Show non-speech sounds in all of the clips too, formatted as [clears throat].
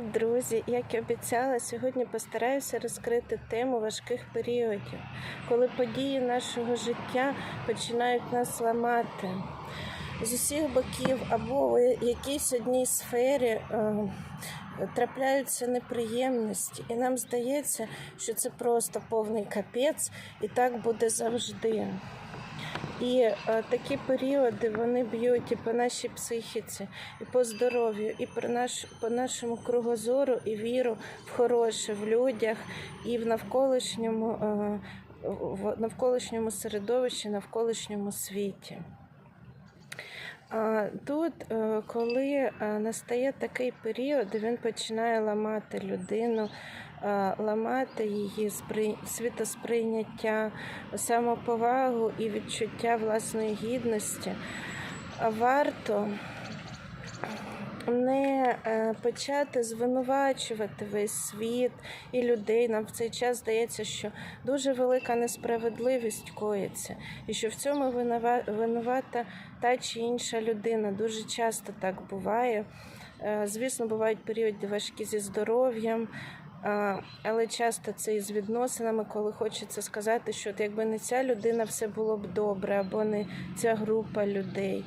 Друзі, як і обіцяла, сьогодні постараюся розкрити тему важких періодів, коли події нашого життя починають нас ламати. З усіх боків або в якійсь одній сфері е, трапляються неприємності, і нам здається, що це просто повний капець, і так буде завжди. І е, такі періоди вони б'ють і по нашій психіці, і по здоров'ю, і по, наш, по нашому кругозору і віру в хороше в людях і в навколишньому, е, в навколишньому середовищі, навколишньому світі. А Тут, е, коли настає такий період, він починає ламати людину, ламати її спри- світосприйняття, самоповагу і відчуття власної гідності, варто не е, почати звинувачувати весь світ і людей. Нам в цей час здається, що дуже велика несправедливість коїться, і що в цьому винувата та чи інша людина. Дуже часто так буває. Е, Звісно, бувають періоди важкі зі здоров'ям. Але часто це і з відносинами, коли хочеться сказати, що от якби не ця людина, все було б добре, або не ця група людей.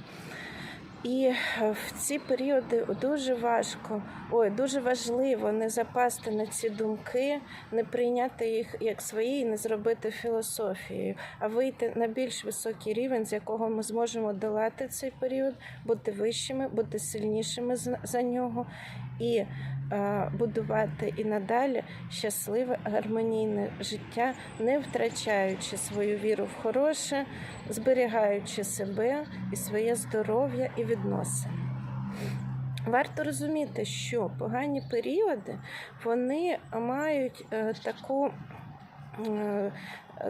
І е, в ці періоди дуже важко, ой, дуже важливо не запасти на ці думки, не прийняти їх як свої і не зробити філософією, а вийти на більш високий рівень, з якого ми зможемо долати цей період, бути вищими, бути сильнішими за нього і будувати і надалі щасливе гармонійне життя, не втрачаючи свою віру в хороше, зберігаючи себе і своє здоров'я і відносини. Варто розуміти, що погані періоди вони мають е, таку.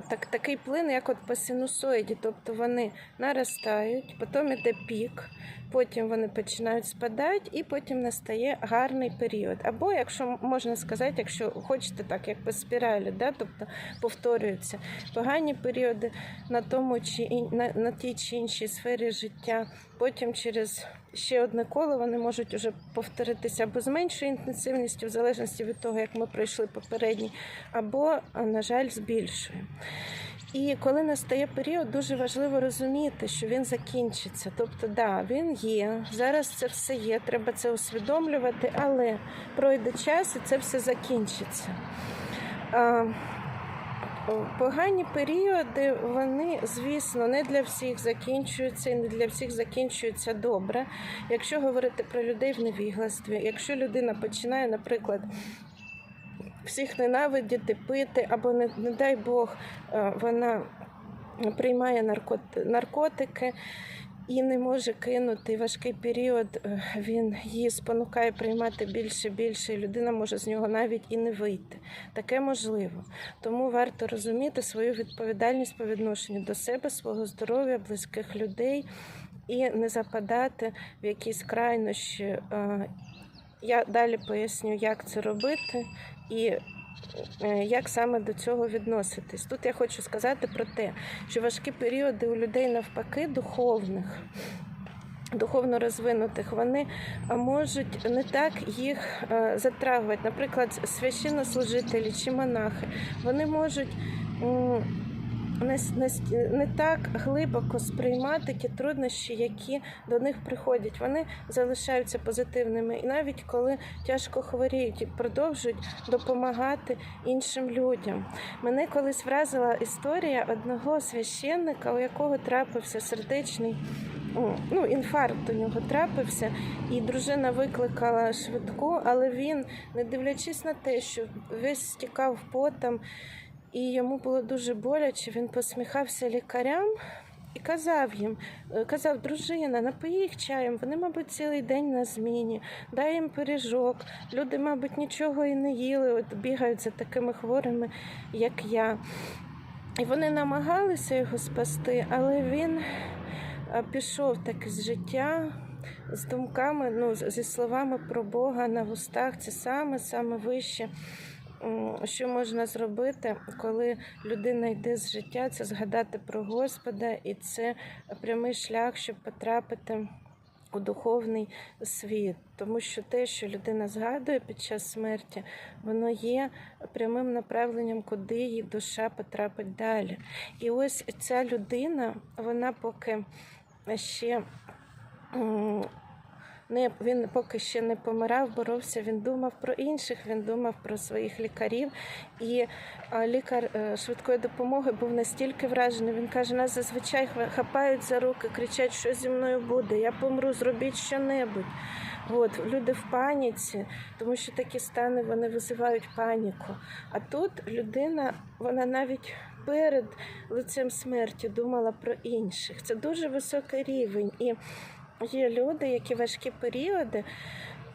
Так, такий плин, як от по синусоїді, тобто вони наростають, потім іде пік, потім вони починають спадати, і потім настає гарний період. Або, якщо можна сказати, якщо хочете так, як по спіралі, да, тобто повторюються погані періоди на тому чи на, на тій чи іншій сфері життя, потім через ще одне коло вони можуть уже повторитися або з меншою інтенсивністю, в залежності від того, як ми пройшли попередній, або, на жаль, з більшою. І коли настає період, дуже важливо розуміти, що він закінчиться. Тобто, да, він є, зараз це все є, треба це усвідомлювати, але пройде час і це все закінчиться. Погані періоди, вони, звісно, не для всіх закінчуються і не для всіх закінчуються добре. Якщо говорити про людей в невігластві, якщо людина починає, наприклад, всіх ненавидіти, пити, або, не, не дай Бог, е, вона приймає наркот- наркотики і не може кинути. Важкий період е, він її спонукає приймати більше більше, і людина може з нього навіть і не вийти. Таке можливо. Тому варто розуміти свою відповідальність по відношенню до себе, свого здоров'я, близьких людей і не западати в якісь крайнощі. Е, Я далі поясню, як це робити і як саме до цього відноситись. Тут я хочу сказати про те, що важкі періоди у людей навпаки духовних. Духовно розвинутих, вони можуть не так їх е, затрагувати. Наприклад, священнослужителі чи монахи, вони можуть не, не, не так глибоко сприймати ті труднощі, які до них приходять. Вони залишаються позитивними, і навіть коли тяжко хворіють і продовжують допомагати іншим людям. Мене колись вразила історія одного священника, у якого трапився сердечний. Ну, інфаркт у нього трапився, і дружина викликала швидку, але він, не дивлячись на те, що весь стікав потом, і йому було дуже боляче. Він посміхався лікарям і казав їм: е, казав, дружина, напої їх чаєм. Вони, мабуть, цілий день на зміні, дай їм пиріжок. Люди, мабуть, нічого і не їли, от бігають за такими хворими, як я. І вони намагалися його спасти, але він пішов таки з життя. З думками, ну, зі словами про Бога на вустах, це саме саме вище Що можна зробити, коли людина йде з життя, це згадати про Господа, і це прямий шлях, щоб потрапити у духовний світ, тому що те, що людина згадує під час смерті, воно є прямим направленням, куди її душа потрапить далі. І ось ця людина, вона поки ще не він поки ще не помирав, боровся. Він думав про інших, він думав про своїх лікарів. І а, лікар е, швидкої допомоги був настільки вражений. Він каже: нас зазвичай хапають за руки, кричать, що зі мною буде. Я помру, зробіть щонебудь. От люди в паніці, тому що такі стани вони визивають паніку. А тут людина, вона навіть перед лицем смерті думала про інших. Це дуже високий рівень. І є люди, які важкі періоди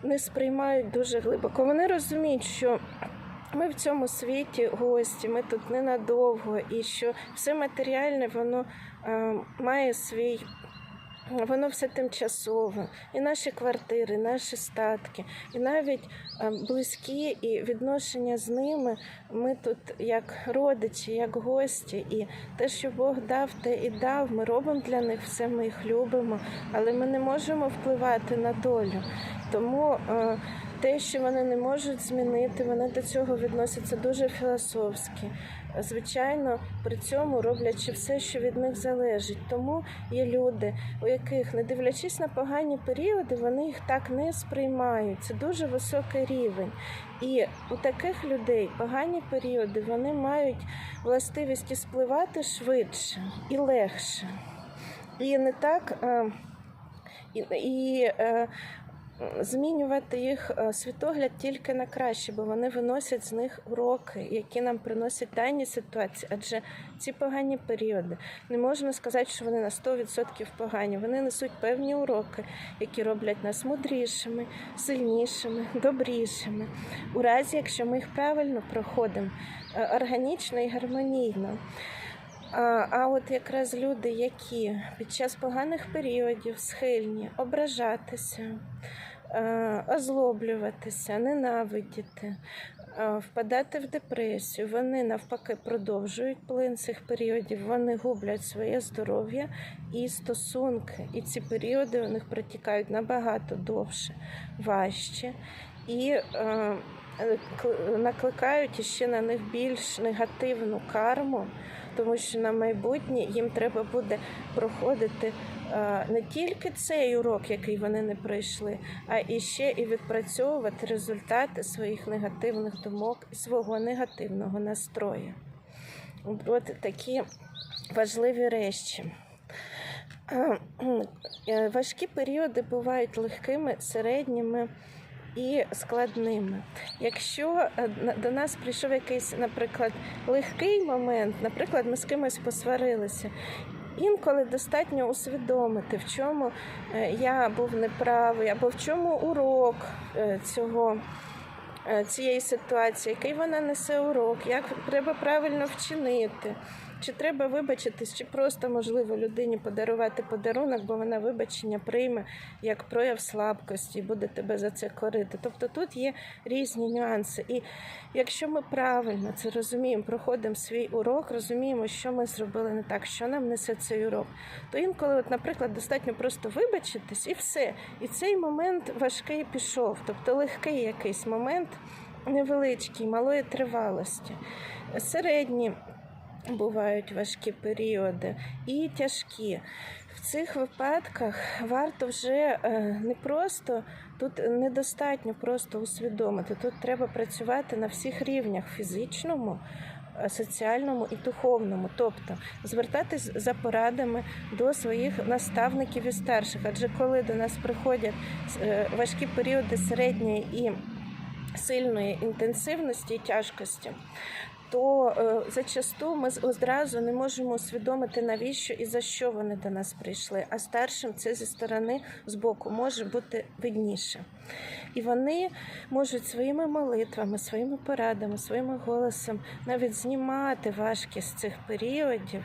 не сприймають дуже глибоко. Вони розуміють, що ми в цьому світі гості, ми тут ненадовго, і що все матеріальне воно е, має свій. Воно все тимчасове, і наші квартири, і наші статки, і навіть е, близькі і відношення з ними. Ми тут як родичі, як гості, і те, що Бог дав, те і дав. Ми робимо для них все, ми їх любимо, але ми не можемо впливати на долю. Тому е, те, що вони не можуть змінити, вони до цього відносяться дуже філософськи. Звичайно, при цьому роблячи все, що від них залежить. Тому є люди, у яких, не дивлячись на погані періоди, вони їх так не сприймають. Це дуже високий рівень. І у таких людей погані періоди вони мають властивість спливати швидше і легше. І не так. е, І, і е, змінювати їх е, світогляд тільки на краще, бо вони виносять з них уроки, які нам приносять дані ситуації. Адже ці погані періоди не можна сказати, що вони на 100% погані. Вони несуть певні уроки, які роблять нас мудрішими, сильнішими, добрішими. У разі, якщо ми їх правильно проходимо, е, органічно і гармонійно. А, от якраз люди, які під час поганих періодів схильні ображатися, е, озлоблюватися, ненавидіти, е, впадати в депресію, вони навпаки продовжують плин цих періодів, вони гублять своє здоров'я і стосунки. І ці періоди у них протікають набагато довше, важче. І е, накликають іще на них більш негативну карму, тому що на майбутнє їм треба буде проходити е, не тільки цей урок, який вони не пройшли, а і ще і відпрацьовувати результати своїх негативних думок і свого негативного настрою. От такі важливі речі. Е, е, Важкі періоди бувають легкими, середніми і складними. Якщо е, до нас прийшов якийсь, наприклад, легкий момент, наприклад, ми з кимось посварилися. Інколи достатньо усвідомити, в чому е, я був неправий, або в чому урок е, цього, цієї ситуації, який вона несе урок, як треба правильно вчинити. Чи треба вибачитись, чи просто можливо людині подарувати подарунок, бо вона вибачення прийме як прояв слабкості і буде тебе за це корити. Тобто тут є різні нюанси. І якщо ми правильно це розуміємо, проходимо свій урок, розуміємо, що ми зробили не так, що нам несе цей урок, то інколи, от, наприклад, достатньо просто вибачитись і все. І цей момент важкий пішов, тобто легкий якийсь момент, невеличкий, малої тривалості, середні бувають важкі періоди і тяжкі. В цих випадках варто вже е, не просто тут недостатньо просто усвідомити. Тут треба працювати на всіх рівнях фізичному. е, Соціальному і духовному, тобто звертатись за порадами до своїх наставників і старших. Адже коли до нас приходять е, важкі періоди середньої і сильної інтенсивності і тяжкості, то е, зачасту ми одразу не можемо усвідомити, навіщо і за що вони до нас прийшли. А старшим це зі сторони з боку може бути видніше. І вони можуть своїми молитвами, своїми порадами, своїм голосом навіть знімати важкість цих періодів,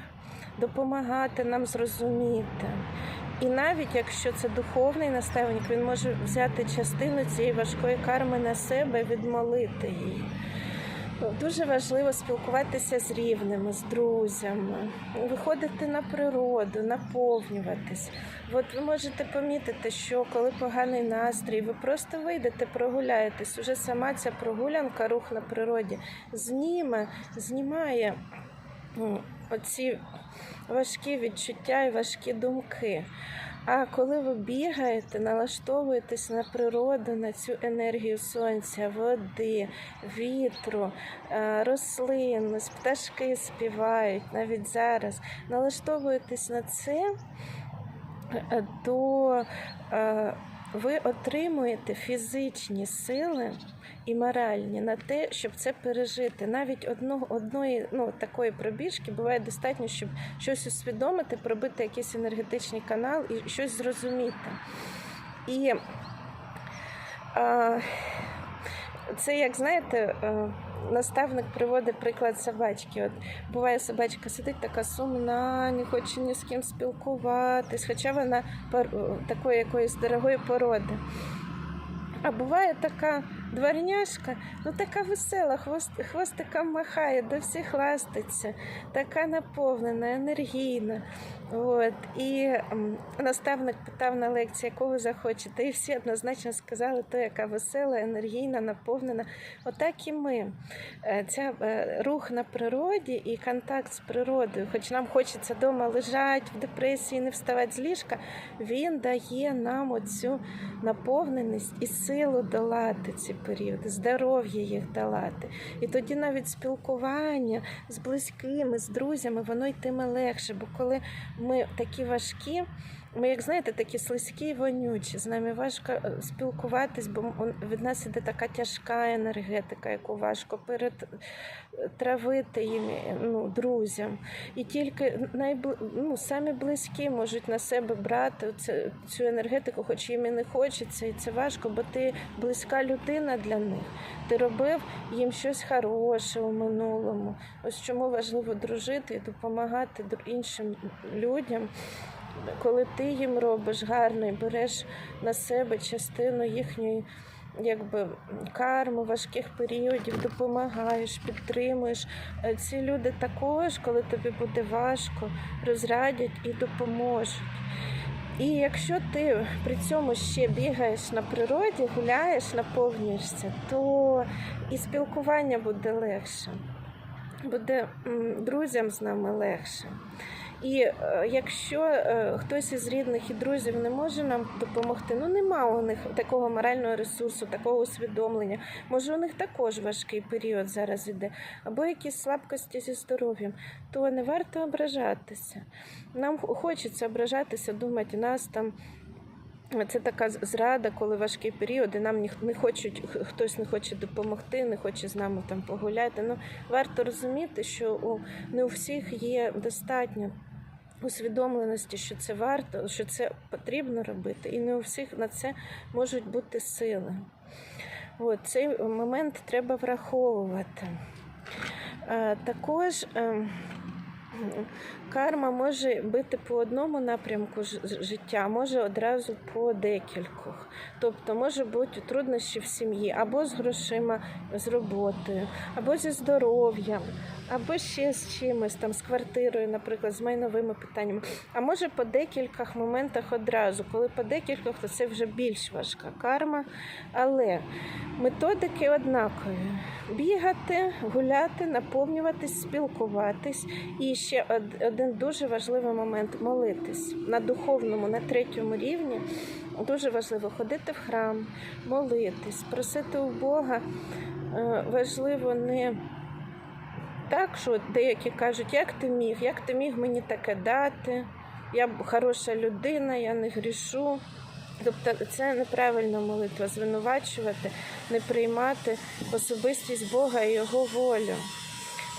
допомагати нам зрозуміти. І навіть якщо це духовний наставник, він може взяти частину цієї важкої карми на себе і відмолити її. Дуже важливо спілкуватися з рівними, з друзями, виходити на природу, наповнюватись. От ви можете помітити, що коли поганий настрій, ви просто вийдете, прогуляєтесь. Уже сама ця прогулянка, рух на природі, зніме, знімає оці важкі відчуття і важкі думки. А коли ви бігаєте, налаштовуєтесь на природу, на цю енергію сонця, води, вітру, е, рослин, пташки співають навіть зараз, налаштовуєтесь на це, до то е, ви отримуєте фізичні сили і моральні на те, щоб це пережити. Навіть одного, одної ну, такої пробіжки буває достатньо, щоб щось усвідомити, пробити якийсь енергетичний канал і щось зрозуміти. І а, це, як знаєте, е, наставник приводить приклад собачки. От буває, собачка сидить така сумна, не хоче ні з ким спілкуватись, хоча вона такої якоїсь дорогої породи. А буває така дворняшка, ну така весела, хвост, хвостиком махає, до всіх ластиться, така наповнена, енергійна. От. І наставник питав на лекції, ви захочете, і всі однозначно сказали, то яка весела, енергійна, наповнена. Отак і ми. Е, Ця е, рух на природі і контакт з природою, хоч нам хочеться вдома лежати в депресії, не вставати з ліжка, він дає нам оцю наповненість і силу долати ці періоди, здоров'я їх долати. І тоді навіть спілкування з близькими, з друзями, воно йтиме легше. Бо коли ми такі важкі, ми, як знаєте, такі слизькі і вонючі, з нами важко е, спілкуватись, бо від нас іде така тяжка енергетика, яку важко перетравити їм ну, друзям. І тільки найбли... ну, самі близькі можуть на себе брати цю енергетику, хоч їм і не хочеться, і це важко, бо ти близька людина для них. Ти робив їм щось хороше у минулому. Ось чому важливо дружити і допомагати іншим людям. Коли ти їм робиш гарно і береш на себе частину їхньої якби карми, важких періодів, допомагаєш, підтримуєш. Е, Ці люди також, коли тобі буде важко, розрадять і допоможуть. І якщо ти при цьому ще бігаєш на природі, гуляєш, наповнюєшся, то і спілкування буде легше, буде друзям з нами легше. І е, якщо е, хтось із рідних і друзів не може нам допомогти, ну нема у них такого морального ресурсу, такого усвідомлення. Може, у них також важкий період зараз іде, або якісь слабкості зі здоров'ям, то не варто ображатися. Нам хочеться ображатися, думати, нас там. Це така зрада, коли важкий період, і нам не хочуть, хтось не хоче допомогти, не хоче з нами там погуляти. Ну, варто розуміти, що у, не у всіх є достатньо усвідомленості, що це варто, що це потрібно робити, і не у всіх на це можуть бути сили. От, цей момент треба враховувати. Е, Також е, карма може бити по одному напрямку життя, може одразу по декількох. Тобто може бути труднощі в сім'ї або з грошима, з роботою, або зі здоров'ям, або ще з чимось, там з квартирою, наприклад, з майновими питаннями. А може по декількох моментах одразу. Коли по декількох, то це вже більш важка карма. Але методики однакові: бігати, гуляти, наповнюватись, спілкуватись. І ще од- один дуже важливий момент молитись на духовному, на третьому рівні. Дуже важливо ходити в храм, молитись, просити у Бога. Е, Важливо не так, що деякі кажуть, як ти міг, як ти міг мені таке дати? Я хороша людина, я не грішу. Тобто це неправильна молитва звинувачувати, не приймати особистість Бога і Його волю.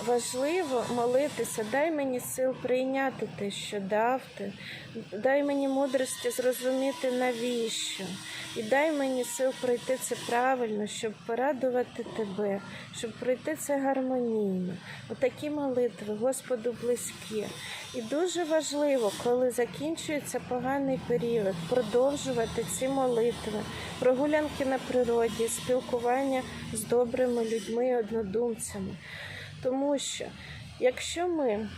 Важливо молитися, дай мені сил прийняти те, що дав ти, дай мені мудрості зрозуміти навіщо. І дай мені сил пройти це правильно, щоб порадувати тебе, щоб пройти це гармонійно. Отакі молитви Господу близькі. І дуже важливо, коли закінчується поганий період, продовжувати ці молитви, прогулянки на природі, спілкування з добрими людьми однодумцями. Тому що якщо ми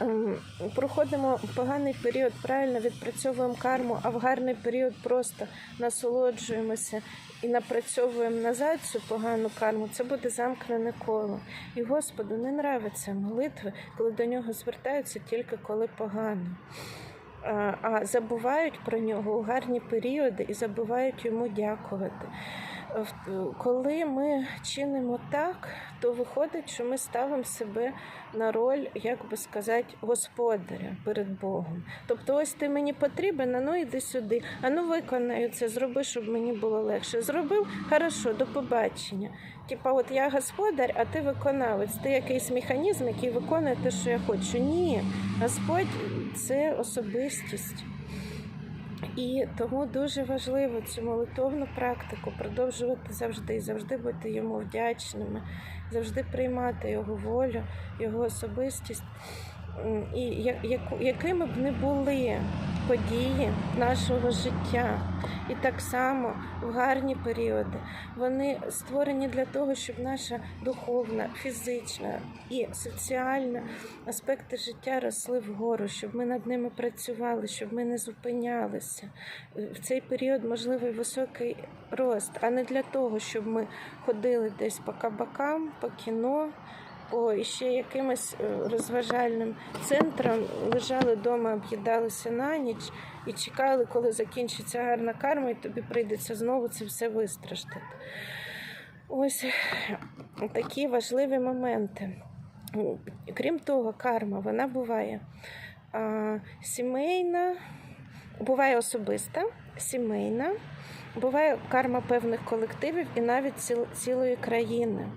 ем, проходимо поганий період, правильно відпрацьовуємо карму, а в гарний період просто насолоджуємося і напрацьовуємо назад цю погану карму, це буде замкнене коло. І Господу не нравиться молитви, коли до нього звертаються тільки коли погано. А, а забувають про нього у гарні періоди і забувають йому дякувати. В- Коли ми чинимо так, то виходить, що ми ставимо себе на роль, як би сказати, господаря перед Богом. Тобто, ось ти мені потрібен, а ну йди сюди, а ну виконаю це, зроби, щоб мені було легше. Зробив хорошо, до побачення. Типа, от я господар, а ти виконавець. Ти якийсь механізм, який виконує те, що я хочу. Ні, Господь це особистість. І тому дуже важливо цю молитовну практику продовжувати завжди, завжди бути йому вдячними, завжди приймати його волю, його особистість. І якими б не були події нашого життя, і так само в гарні періоди, вони створені для того, щоб наша духовна, фізична і соціальна аспекти життя росли вгору, щоб ми над ними працювали, щоб ми не зупинялися. В цей період можливий високий рост, а не для того, щоб ми ходили десь по кабакам, по кіно. По ще якимось е, розважальним центрам лежали вдома, об'їдалися на ніч і чекали, коли закінчиться гарна карма, і тобі прийдеться знову це все вистраждати. Ось такі важливі моменти. Крім того, карма вона буває а, сімейна, буває особиста, сімейна, буває карма певних колективів і навіть ціл- цілої країни.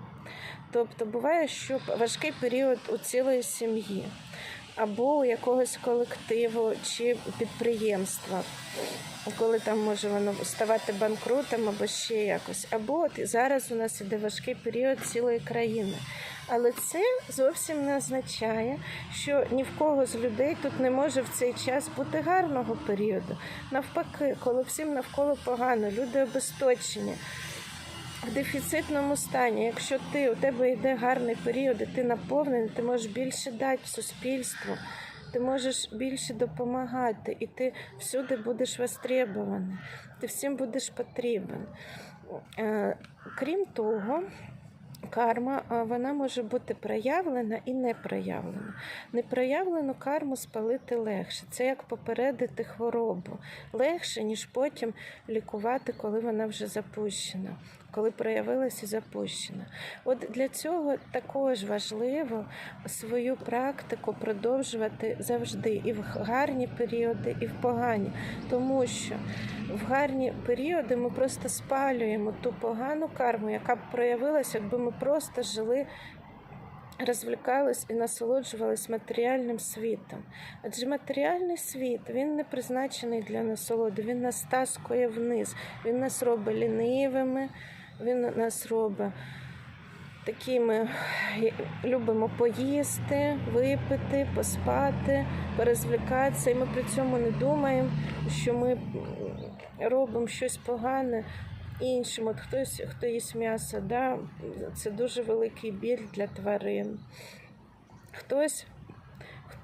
Тобто буває, що важкий період у цілої сім'ї або у якогось колективу чи підприємства, коли там може воно ставати банкрутом або ще якось. Або от зараз у нас іде важкий період цілої країни. Але це зовсім не означає, що ні в кого з людей тут не може в цей час бути гарного періоду. Навпаки, коли всім навколо погано, люди обесточені. В дефіцитному стані, якщо ти у тебе йде гарний період, і ти наповнений, ти можеш більше дати суспільству, ти можеш більше допомагати, і ти всюди будеш востребований, ти всім будеш потрібен. Е, Крім того, карма вона може бути проявлена і не проявлена. Непроявлену карму спалити легше. Це як попередити хворобу. Легше, ніж потім лікувати, коли вона вже запущена, коли проявилася запущена. От для цього також важливо свою практику продовжувати завжди і в гарні періоди, і в погані, тому що в гарні періоди ми просто спалюємо ту погану карму, яка б проявилася, якби ми просто жили. Розвлікались і насолоджувались матеріальним світом. Адже матеріальний світ він не призначений для насолоди, він нас таскує вниз, він нас робить лінивими, він нас робить такими любимо поїсти, випити, поспати, порозвлікатися. І ми при цьому не думаємо, що ми робимо щось погане іншим. От хтось, хто їсть м'ясо, да, це дуже великий біль для тварин. Хтось,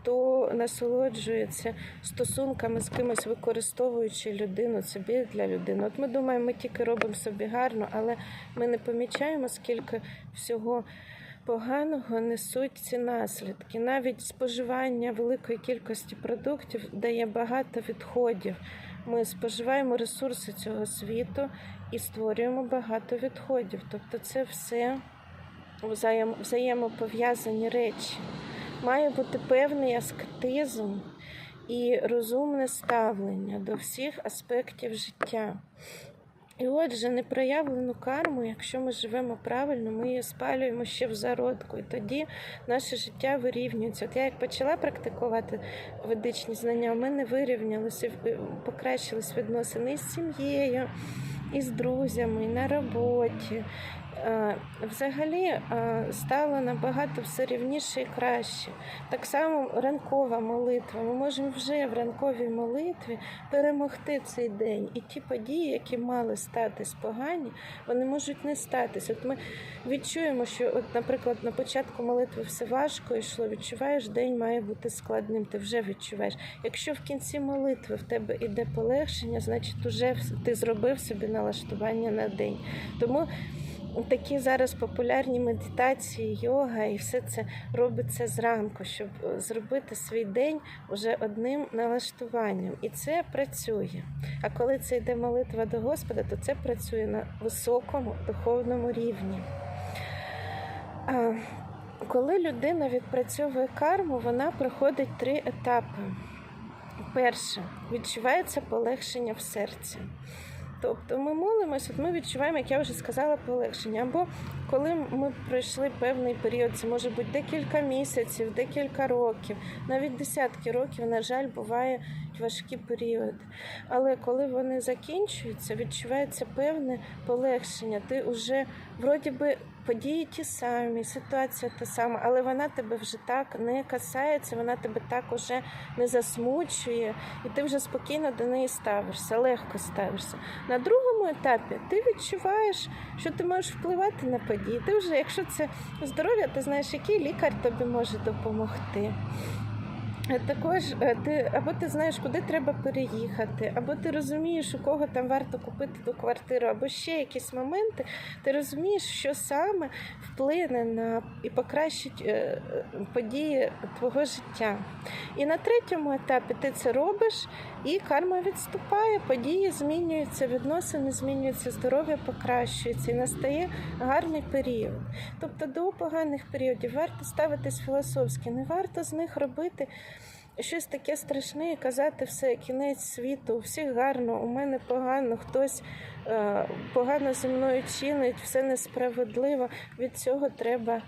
хто насолоджується стосунками з кимось, використовуючи людину, біль для людини. От ми думаємо, ми тільки робимо собі гарно, але ми не помічаємо, скільки всього. Поганого несуть ці наслідки. Навіть споживання великої кількості продуктів дає багато відходів. Ми споживаємо ресурси цього світу і створюємо багато відходів. Тобто, це все взаємопов'язані речі. Має бути певний аскетизм і розумне ставлення до всіх аспектів життя. І отже, непроявлену карму, якщо ми живемо правильно, ми її спалюємо ще в зародку, і тоді наше життя вирівнюється. От я як почала практикувати ведичні знання, у мене вирівнялися, е, покращились відносини із сім'єю, і з друзями, і на роботі. Е, Взагалі е, стало набагато все рівніше і краще. Так само ранкова молитва. Ми можемо вже в ранковій молитві перемогти цей день. І ті події, які мали статись погані, вони можуть не статись. От ми відчуємо, що, от, наприклад, на початку молитви все важко йшло, відчуваєш, день має бути складним, ти вже відчуваєш. Якщо в кінці молитви в тебе іде полегшення, значить вже ти зробив собі налаштування на день. Тому такі зараз популярні медитації, йога і все це робиться зранку, щоб е, зробити свій день уже одним налаштуванням. І це працює. А коли це йде молитва до Господа, то це працює на високому духовному рівні. Коли людина відпрацьовує карму, вона проходить три етапи. Перше, відчувається полегшення в серці. Тобто ми молимося, ми відчуваємо, як я вже сказала, полегшення. Або коли ми пройшли певний період, це може бути декілька місяців, декілька років, навіть десятки років, на жаль, бувають важкі періоди. Але коли вони закінчуються, відчувається певне полегшення. Ти вже вроді би події ті самі, ситуація та сама, але вона тебе вже так не касається, вона тебе так уже не засмучує, і ти вже спокійно до неї ставишся, легко ставишся. На другому етапі ти відчуваєш, що ти можеш впливати на події. Ти вже, якщо це здоров'я, ти знаєш, який лікар тобі може допомогти. Також е, ти або ти знаєш, куди треба переїхати, або ти розумієш, у кого там варто купити ту квартиру, або ще якісь моменти. Ти розумієш, що саме вплине на і покращить е, е, події твого життя. І на третьому етапі ти це робиш, і карма відступає, події змінюються, відносини змінюються, здоров'я покращується і настає гарний період. Тобто до поганих періодів варто ставитись філософськи, не варто з них робити щось таке страшне казати все, кінець світу, всіх гарно, у мене погано, хтось погано зі мною чинить, все несправедливо. Від цього треба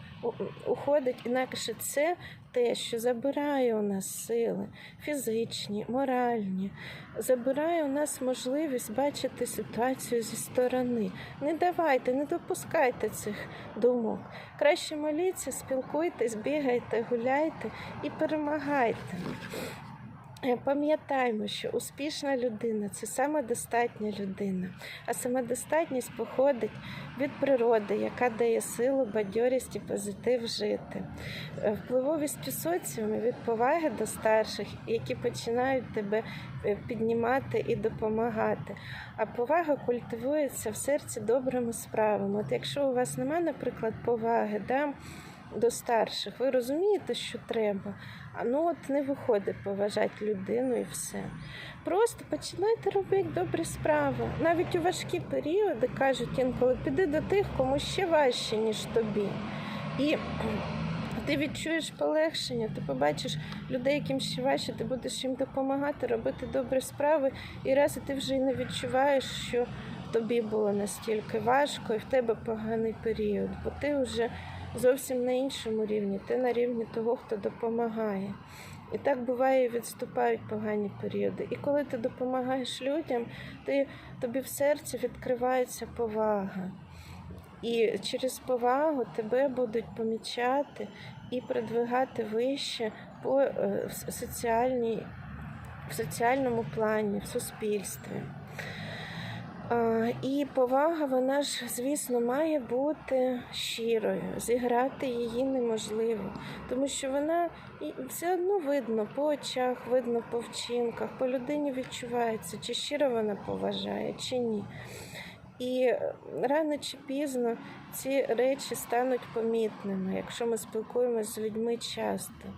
уходити. Інакше це те, що забирає у нас сили фізичні, моральні, забирає у нас можливість бачити ситуацію зі сторони. Не давайте, не допускайте цих думок. Краще моліться, спілкуйтесь, бігайте, гуляйте і перемагайте. Е, Пам'ятаємо, що успішна людина це самодостатня людина, а самодостатність походить від природи, яка дає силу, бадьорість і позитив жити. Е, Впливовість у від поваги до старших, які починають тебе е, піднімати і допомагати. А повага культивується в серці добрими справами. От якщо у вас немає, наприклад, поваги, да, до старших, ви розумієте, що треба. А ну от не виходить поважати людину і все. Просто починайте робити добрі справи. Навіть у важкі періоди кажуть інколи, піди до тих, кому ще важче, ніж тобі. І [clears throat] ти відчуєш полегшення, ти побачиш людей, яким ще важче, ти будеш їм допомагати, робити добрі справи, і раз і ти вже й не відчуваєш, що тобі було настільки важко і в тебе поганий період, бо ти вже зовсім на іншому рівні, ти на рівні того, хто допомагає. І так буває, відступають погані періоди. І коли ти допомагаєш людям, ти, тобі в серці відкривається повага. І через повагу тебе будуть помічати і продвигати вище по е, соціальній, в соціальному плані, в суспільстві. І повага, вона ж, звісно, має бути щирою. Зіграти її неможливо, тому що вона все одно видно по очах, видно по вчинках, по людині відчувається, чи щиро вона поважає, чи ні. І рано чи пізно ці речі стануть помітними, якщо ми спілкуємося з людьми часто.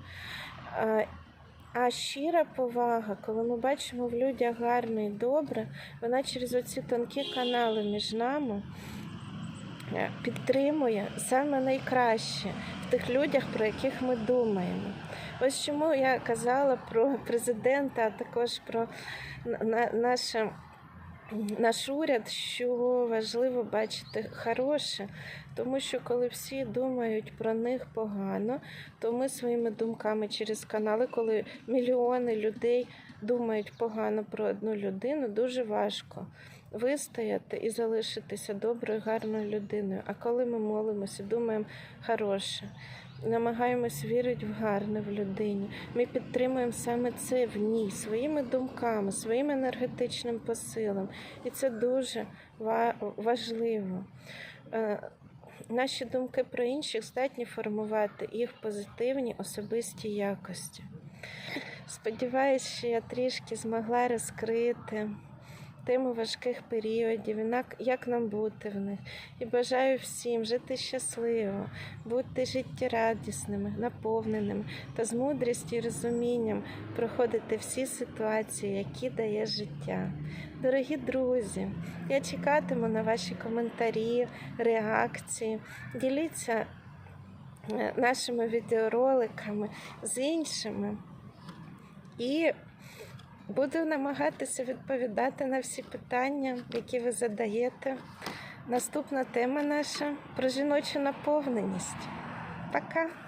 А, щира повага, коли ми бачимо в людях гарне і добре, вона через оці тонкі канали між нами е, підтримує саме найкраще в тих людях, про яких ми думаємо. Ось чому я казала про президента, а також про на- на- наше наш уряд, що важливо бачити хороше, тому що коли всі думають про них погано, то ми своїми думками через канали, коли мільйони людей думають погано про одну людину, дуже важко вистояти і залишитися доброю, гарною людиною. А коли ми молимося, думаємо хороше, намагаємось вірити в гарне в людині, ми підтримуємо саме це в ній, своїми думками, своїм енергетичним посилом. І це дуже важливо. Е, Наші думки про інших здатні формувати їх позитивні особисті якості. Сподіваюсь, що я трішки змогла розкрити тему важких періодів, як нам бути в них. І бажаю всім жити щасливо, бути життєрадісними, наповненими та з мудрістю і розумінням проходити всі ситуації, які дає життя. Дорогі друзі, я чекатиму на ваші коментарі, реакції. Діліться е, нашими відеороликами з іншими. І буду намагатися відповідати на всі питання, які ви задаєте. Наступна тема наша про жіночу наповненість. Пока!